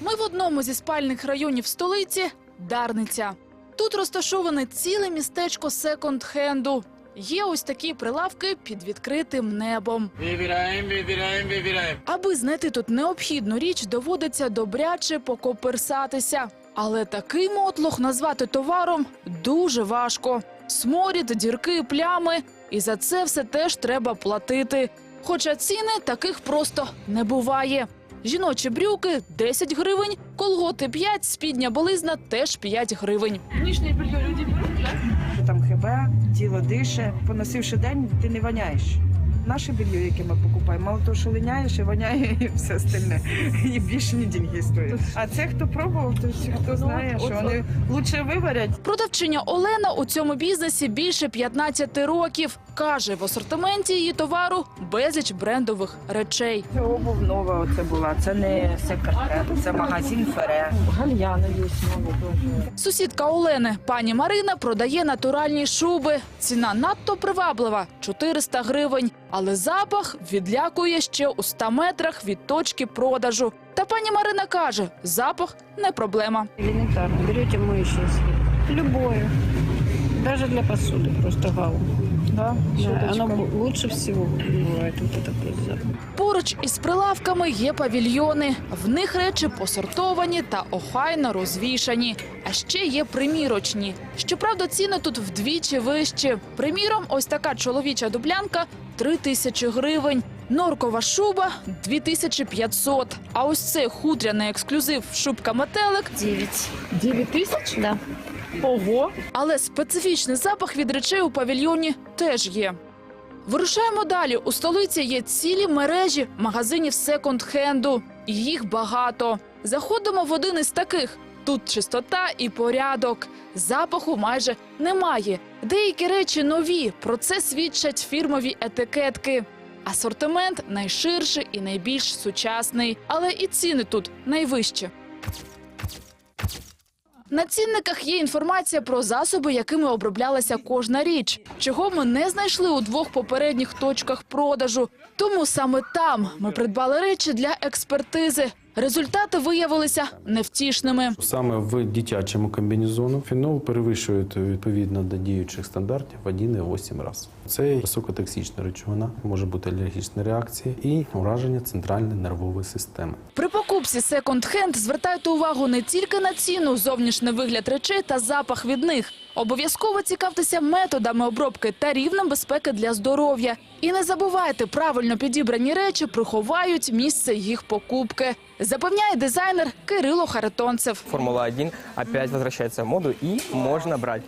Ми в одному зі спальних районів столиці Дарниця. Тут розташоване ціле містечко секонд-хенду. Є ось такі прилавки під відкритим небом. Вибираємо, вибираємо, вибираємо. Аби знайти тут необхідну річ, доводиться добряче покоперсатися. Але такий мотлох назвати товаром дуже важко. Сморід, дірки, плями. І за це все теж треба платити. Хоча ціни таких просто не буває. Жіночі брюки 10 гривень, колготи 5, спідня болизна теж 5 гривень. Там ХБ, тіло дише. Поносивши день, ти не воняєш. Наше белье, яке ми покупаємо, мало того, що линяєш, і воняє і все остальне. І бішені деньги стоять. А це хто пробував, то всі, хто знає, що вони лучше виварять. Продавчиня Олена у цьому бізнесі більше 15 років. Каже, в асортименті її товару безліч брендових речей. Це обув нова оце була. Це не секонд це магазин Фере. Гальяна є дуже. Сусідка Олени, пані Марина, продає натуральні шуби. Ціна надто приваблива 400 гривень. Але запах відлякує ще у 100 метрах від точки продажу. Та пані Марина каже, запах не проблема. Елементарно, Берете моющее средство. Любое. Даже для посуды. Просто гау. Да? Да, оно лучше всего бывает вот это просто. Поруч із прилавками є павільйони. В них речі посортовані та охайно розвішані. А ще є примірочні. Щоправда, ціни тут вдвічі вищі. Приміром, ось така чоловіча дублянка 3 тисячі гривень. Норкова шуба 2500. А ось цей хутряний ексклюзив шубка метелик 9. 9 тисяч? Да. Ого! Але специфічний запах від речей у павільйоні теж є. Вирушаємо далі. У столиці є цілі мережі магазинів секонд-хенду. Їх багато. Заходимо в один із таких. Тут чистота і порядок. Запаху майже немає. Деякі речі нові. Про це свідчать фірмові етикетки. Асортимент найширший і найбільш сучасний, але і ціни тут найвищі. На цінниках є інформація про засоби, якими оброблялася кожна річ, чого ми не знайшли у двох попередніх точках продажу. Тому саме там ми придбали речі для експертизи. Результати виявилися невтішними. Саме в дитячому комбінезону фенол перевищує відповідно до діючих стандартів в 1,8 раз. Це високотоксична речовина, може бути алергічна реакція і ураження центральної нервової системи. При покупці секонд-хенд звертайте увагу не тільки на ціну, зовнішній вигляд речей та запах від них. Обов'язково цікавтеся методами обробки та рівнем безпеки для здоров'я. І не забувайте, правильно підібрані речі приховають місце їх покупки. Запевняє дизайнер Кирило Харитонцев. Формула-1 опять возвращается в моду и можно брать.